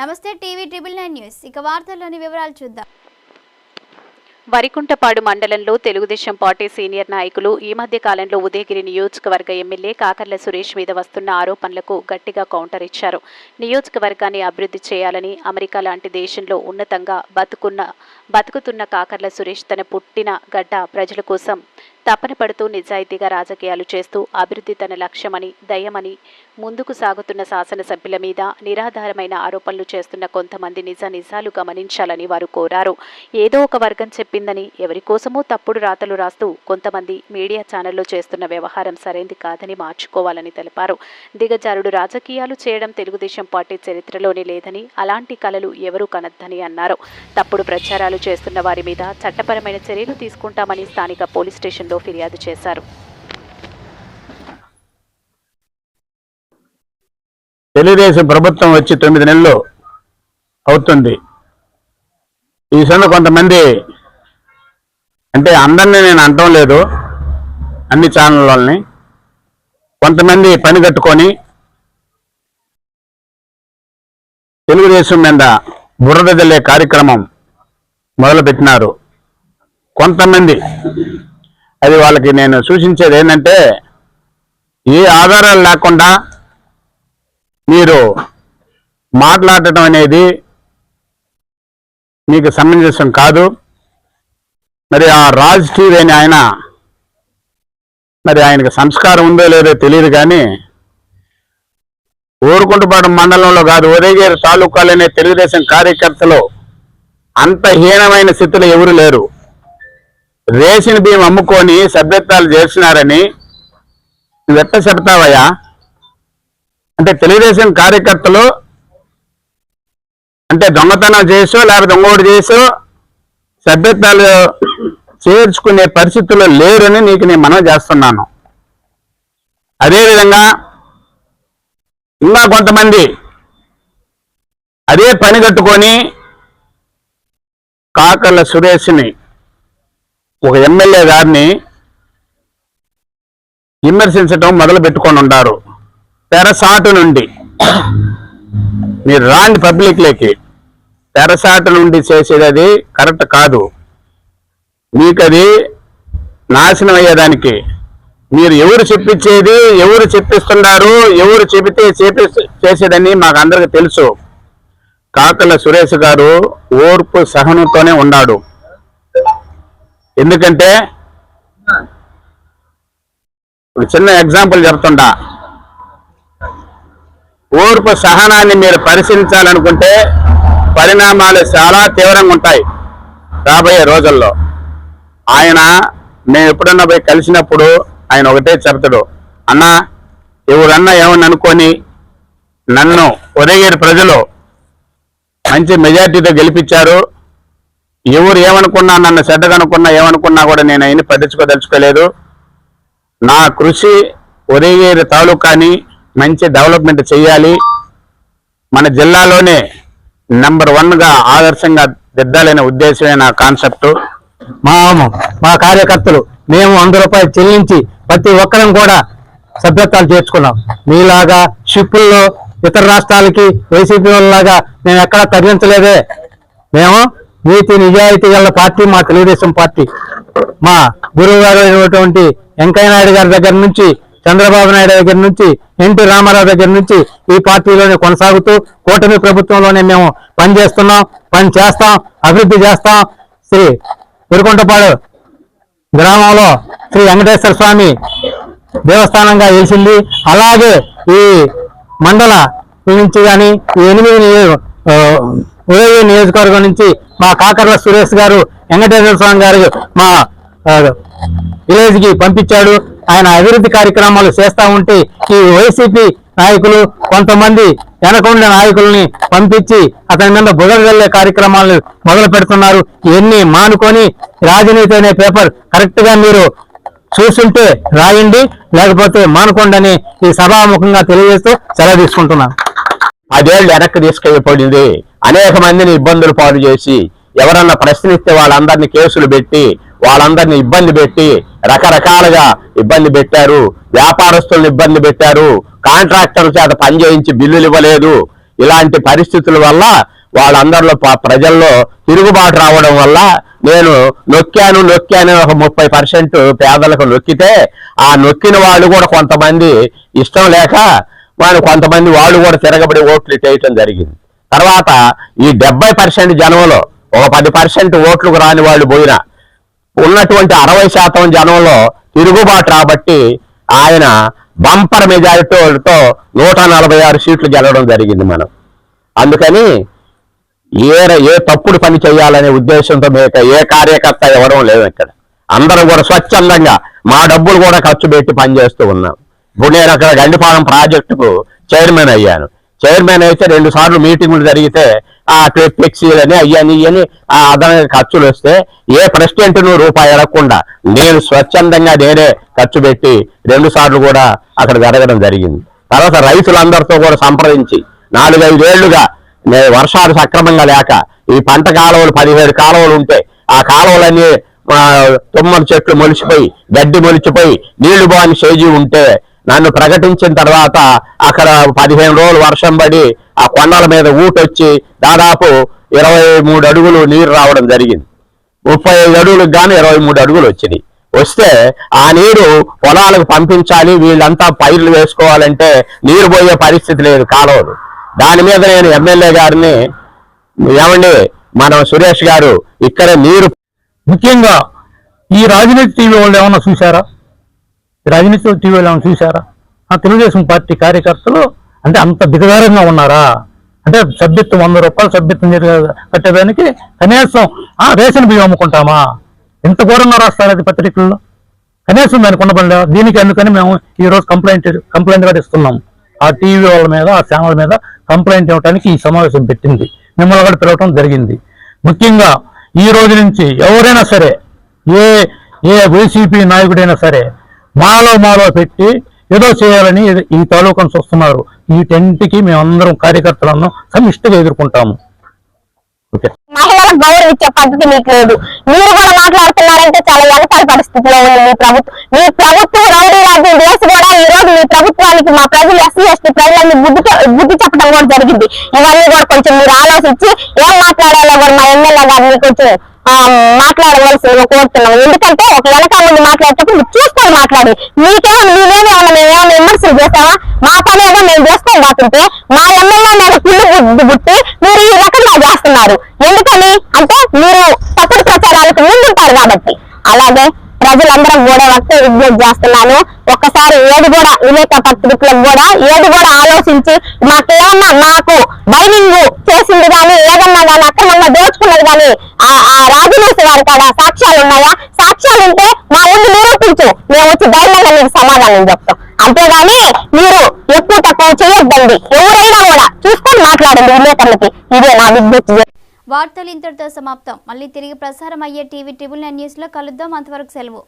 నమస్తే TV triple nine news. ఇక వార్తల్లోని వివరాలు చూద్దాం. వరికుంటపాడు మండలంలో తెలుగుదేశం పార్టీ సీనియర్ నాయకులు ఈ మధ్య కాలంలో ఉదయగిరి నియోజకవర్గ ఎమ్మెల్యే కాకర్ల సురేష్ మీద వస్తున్న ఆరోపణలకు గట్టిగా కౌంటర్ ఇచ్చారు. నియోజకవర్గాన్ని అభివృద్ధి చేయాలని అమెరికా లాంటి దేశంలో ఉన్నతంగా బతుకున్న బతుకుతున్న కాకర్ల సురేష్ తన పుట్టిన గడ్డ ప్రజల కోసం తపన పడుతూ నిజాయితీగా రాజకీయాలు చేస్తూ అభివృద్ధి తన లక్ష్యమని దయమని ముందుకు సాగుతున్న శాసనసభ్యుల మీద నిరాధారమైన ఆరోపణలు చేస్తున్న కొంతమంది నిజ నిజాలు గమనించాలని వారు కోరారు. ఏదో ఒక వర్గం చెప్పిందని ఎవరి కోసమో తప్పుడు రాతలు రాస్తూ కొంతమంది మీడియా ఛానల్లో చేస్తున్న వ్యవహారం సరైంది కాదని మార్చుకోవాలని తెలిపారు. దిగజారుడు రాజకీయాలు చేయడం తెలుగుదేశం పార్టీ చరిత్రలోనే లేదని అలాంటి కలలు ఎవరూ కనద్దని అన్నారు. తప్పుడు ప్రచారాలు చేస్తున్న వారి మీద చట్టపరమైన చర్యలు తీసుకుంటామని స్థానిక పోలీస్ స్టేషన్లో ఫిర్యాదు చేశారు. తెలుగుదేశం ప్రభుత్వం వచ్చి తొమ్మిది నెలలు అవుతుంది. ఈ సమయంలో కొంతమంది అంటే అందరినీ నేను అంటం లేదు అన్ని ఛానల్ వాళ్ళని కొంతమంది పని కట్టుకొని తెలుగుదేశం మీద బురద కార్యక్రమం మొదలుపెట్టినారు. కొంతమంది అది వాళ్ళకి నేను సూచించేది ఏంటంటే ఏ ఆధారాలు లేకుండా మీరు మాట్లాడటం అనేది మీకు సమంజసం కాదు. మరి ఆ రాజ్ టీవీ అని ఆయన మరి ఆయనకు సంస్కారం ఉందో లేదో తెలియదు కానీ ఊరుకుంటుపాడు మండలంలో కాదు ఉదయగిరి తాలూకాలనే తెలుగుదేశం కార్యకర్తలు అంత హీనమైన స్థితిలో ఎవరు లేరు. రేషన్ బియ్యం అమ్ముకొని సభ్యత్వాలు చేసినారని నువ్వెట్ట చెప్తావయ్యా? అంటే తెలుగుదేశం కార్యకర్తలు అంటే దొంగతనం చేసో లేకపోతే దొంగోడు చేసో సభ్యత్వాలు చేర్చుకునే పరిస్థితుల్లో లేరని నీకు నేను మనం చేస్తున్నాను. అదేవిధంగా ఇంకా కొంతమంది అదే పని కట్టుకొని కాకర్ల సురేష్ని ఒక ఎమ్మెల్యే గారిని విమర్శించటం మొదలు పెట్టుకొని ఉంటారు తెరసాటు నుండి మీరు రాండి పబ్లిక్లోకి తెరసాటు నుండి చేసేది అది కరెక్ట్ కాదు. మీకు అది నాశనం అయ్యేదానికి మీరు ఎవరు చెప్పించేది ఎవరు చెప్పిస్తున్నారు ఎవరు చెబితే చేపి చేసేదని మాకు అందరికి తెలుసు. కాకల సురేష్ గారు ఓర్పు సహనంతోనే ఉన్నాడు. ఎందుకంటే ఒక చిన్న ఎగ్జాంపుల్ చెప్తుంటా. ఓర్పు సహనాన్ని మీరు పరిశీలించాలనుకుంటే పరిణామాలు చాలా తీవ్రంగా ఉంటాయి రాబోయే రోజుల్లో. ఆయన మేము ఎప్పుడన్నా పోయి కలిసినప్పుడు ఆయన ఒకటే చెప్తాడు అన్నా ఎవరన్నా ఏమని అనుకొని? నన్ను ఉదయగిరి ప్రజలు. మంచి మెజార్టీతో గెలిపించారు. ఎవరు ఏమనుకున్నా నన్ను చెడ్డగనుకున్నా ఏమనుకున్నా కూడా నేను అయిన పట్టించుకోదలుచుకోలేదు. నా కృషి ఉదయగిరి తాలూకాని మంచి డెవలప్మెంట్ చేయాలి. మన జిల్లాలోనే నెంబర్ వన్గా ఆదర్శంగా దిద్దాలనే ఉద్దేశమే నా కాన్సెప్ట్. మా మా కార్యకర్తలు మేము వంద రూపాయలు చెల్లించి ప్రతి ఒక్కరం కూడా సభ్యత్వాలు చేర్చుకున్నాం. మీలాగా షిప్పుల్లో ఇతర రాష్ట్రాలకి వైసీపీ వాళ్ళలాగా మేము ఎక్కడా తగ్గించలేదే మేము నీతి నిజాయితీ గల పార్టీ మా తెలుగుదేశం పార్టీ. మా గురువు గారు అయినటువంటి వెంకయ్య నాయుడు గారి దగ్గర నుంచి చంద్రబాబు నాయుడు దగ్గర నుంచి ఎన్టీ రామారావు దగ్గర నుంచి ఈ పార్టీలోనే కొనసాగుతూ కూటమి ప్రభుత్వంలోనే మేము పనిచేస్తున్నాం పని చేస్తాం అభివృద్ధి చేస్తాం. శ్రీ గురుకుంటపాడు గ్రామంలో శ్రీ వెంకటేశ్వర స్వామి దేవస్థానంగా వెలిసింది. అలాగే ఈ మండల నుంచి కానీ ఎనిమిది ఉదయ నియోజకవర్గం నుంచి మా కాకర్ల సురేష్ గారు వెంకటేశ్వర స్వామి గారు మా విలేజ్కి విలేజ్కి పంపించాడు. ఆయన అభివృద్ధి కార్యక్రమాలు చేస్తా ఉంటే ఈ వైసీపీ నాయకులు కొంతమంది వెనకుండే నాయకుల్ని పంపించి అతని మీద బుధ వెళ్ళే కార్యక్రమాలు మొదలు పెడుతున్నారు. ఇవన్నీ మానుకొని రాజనీతి అనే పేపర్ కరెక్ట్గా మీరు చూస్తుంటే రాయండి లేకపోతే మానుకోండి ఈ సభాముఖంగా తెలియజేస్తూ సెలవు తీసుకుంటున్నాను. పదేళ్ళు వెనక్కి తీసుకెళ్ళిపోయింది. అనేక మందిని ఇబ్బందులు పాలు చేసి ఎవరన్నా ప్రశ్నిస్తే వాళ్ళందరినీ కేసులు పెట్టి వాళ్ళందరినీ ఇబ్బంది పెట్టి రకరకాలుగా ఇబ్బంది పెట్టారు. వ్యాపారస్తులను ఇబ్బంది పెట్టారు. కాంట్రాక్టర్ల చేత పనిచేయించి బిల్లులు ఇవ్వలేదు. ఇలాంటి పరిస్థితుల వల్ల వాళ్ళందరిలో ప్రజల్లో తిరుగుబాటు రావడం వల్ల నేను నొక్కాను నొక్కాను ఒక ముప్పై పర్సెంట్ పేదలకు నొక్కితే ఆ నొక్కిన వాళ్ళు కూడా కొంతమంది ఇష్టం లేక వాళ్ళు కొంతమంది వాళ్ళు కూడా తిరగబడి ఓట్లు చేయటం జరిగింది. తర్వాత ఈ డెబ్బై పర్సెంట్ జనంలో ఒక పది పర్సెంట్ ఓట్లకు రాని వాళ్ళు పోయినా ఉన్నటువంటి అరవై శాతం జనంలో తిరుగుబాటు రాబట్టి ఆయన బంపర్ మెజారిటీతో నూట నలభై ఆరు సీట్లు గెలవడం జరిగింది మనం. అందుకని ఏ ఏ తప్పుడు పని చేయాలనే ఉద్దేశంతో మేక ఏ కార్యకర్త ఇవ్వడం లేదు ఇక్కడ. అందరం కూడా స్వచ్ఛందంగా మా డబ్బులు కూడా ఖర్చు పెట్టి పనిచేస్తూ ఉన్నాం. ఇప్పుడు నేను అక్కడ గండిపాలెం ప్రాజెక్టుకు చైర్మన్ అయ్యాను. చైర్మన్ అయితే రెండు సార్లు మీటింగులు జరిగితే ఆ ఫ్లెక్సీలని అయ్యని. ఇయ్యని ఆ అదనంగా ఖర్చులు వస్తే ఏ ప్రెసిడెంట్ నువ్వు రూపాయి అడగకుండా నేను స్వచ్ఛందంగా నేనే ఖర్చు పెట్టి రెండు సార్లు కూడా అక్కడ జరగడం జరిగింది. తర్వాత రైతులందరితో కూడా సంప్రదించి నాలుగైదేళ్ళుగా వర్షాలు సక్రమంగా లేక ఈ పంట కాలువలు పదిహేడు కాలువలు ఉంటే ఆ కాలువలన్నీ ఆ, తుమ్మల చెట్లు మొలిచిపోయి గడ్డి మొలిచిపోయి నీళ్ళు బాని సేజీ ఉంటే నన్ను ప్రకటించిన తర్వాత అక్కడ పదిహేను రోజులు వర్షం పడి ఆ కొండల మీద ఊటొచ్చి దాదాపు ఇరవై మూడు అడుగులు నీరు రావడం జరిగింది. ముప్పై ఐదు అడుగులకు గాను ఇరవై మూడు అడుగులు వచ్చినాయి. వస్తే ఆ నీరు పొలాలకు పంపించాలి వీళ్ళంతా పైర్లు వేసుకోవాలంటే నీరు పోయే పరిస్థితి లేదు కాలువలు. దాని మీద నేను ఎమ్మెల్యే గారిని ఏమండి మనం సురేష్ గారు ఇక్కడ నీరు ముఖ్యంగా ఈ రాజనీతి టీవీ వాళ్ళు ఏమన్నా చూసారా రాజనీతి టీవీలో ఏమైనా చూశారా? ఆ తెలుగుదేశం పార్టీ కార్యకర్తలు అంటే అంత దిగదారంగా ఉన్నారా? అంటే సభ్యత్వం వంద రూపాయలు సభ్యత్వం కట్టేదానికి కనీసం ఆ రేషన్ బియ్యం అమ్ముకుంటామా? ఎంత ఘోరంగా రాస్తారు అది పత్రికల్లో. కనీసం దానికి ఉండబడలేదు దీనికి అందుకని మేము ఈ రోజు కంప్లైంట్ కంప్లైంట్ కూడా ఇస్తున్నాం. ఆ టీవీ వాళ్ళ మీద ఆ ఛానల్ మీద కంప్లైంట్ ఇవ్వడానికి ఈ సమావేశం పెట్టింది. మిమ్మల్ని కూడా పిలవటం జరిగింది. ముఖ్యంగా ఈ రోజు నుంచి ఎవరైనా సరే ఏ ఏ వైసీపీ నాయకుడైనా సరే మాలో మాలో పెట్టి ఏదో చేయాలని ఈ తాలూకాను చూస్తున్నారు. ఈ టెంట్కి మేమందరం కార్యకర్తలను సమిష్టిగా ఎదుర్కొంటాము. ఓకే. మహిళలకు గౌరవించే పద్ధతి మీకు లేదు. మీరు కూడా మాట్లాడుతున్నారంటే చాలా వెనకాల పరిస్థితిలో ఉంది మీ ప్రభుత్వం. మీ ప్రభుత్వం రౌడీ రాజ్యం చేసి కూడా ఈ రోజు మీ ప్రభుత్వానికి మా ప్రజలు ఎస్సీ ఎస్టీ ప్రజలన్నీ బుద్ధి బుద్ధి చెప్పడం కూడా జరిగింది ఇవన్నీ కూడా కొంచెం మీరు ఆలోచించి ఏం మాట్లాడాలో కూడా మా ఎమ్మెల్యే గారిని కొంచెం మాట్లాడవలసి మాట్లాడవలసిందిగా కోరుతున్నాం ఎందుకంటే ఒక వెనకాల నుండి మాట్లాడేటప్పుడు మీరు చూసుకొని మాట్లాడి. మీకేమో మీరేమేమన్నా మేము ఏమైనా విమర్శలు చేస్తామా మా పని ఏదో మేము చేసుకోం కాకుంటే మా ఎమ్మెల్యే మీద పిల్లు బుద్ధి బుట్టి మీరు ఈ రకంగా చేస్తున్నారు. ఎందుకని? అంటే మీరు తప్పుడు ప్రచారాలకు ముందుంటారు కాబట్టి. అలాగే ప్రజలందరం కూడా ఒకటే విజ్ఞప్తి చేస్తున్నాను. ఒక్కసారి ఏది కూడా విలేక పత్రికలకు కూడా ఏది కూడా ఆలోచించి మాకేమన్నా మాకు బైనింగ్ చేసింది కానీ ఏదన్నా కానీ అక్రమంగా దోచుకున్నది కానీ ఆ ఆ రాజనీతి వారి కాడ సాక్ష్యాలు ఉన్నాయా? సాక్ష్యాలు ఉంటే మా ముందు నిరూపించు. మేము వచ్చి ధైర్యంగా మీకు సమాధానం చెప్తాం. అంతేగాని మీరు ఎక్కువ తక్కువ చేయొద్దండి. ఎవరైనా కూడా చూసుకొని మాట్లాడండి విలేకరులకి. ఇదే నా విజ్ఞప్తి. వార్తలు ఇంతటితో సమాప్తం. మళ్ళీ తిరిగి ప్రసారం అయ్యే టీవీ ట్రిబుల్ నైన్ న్యూస్లో కలుద్దాం. అంతవరకు సెలవు.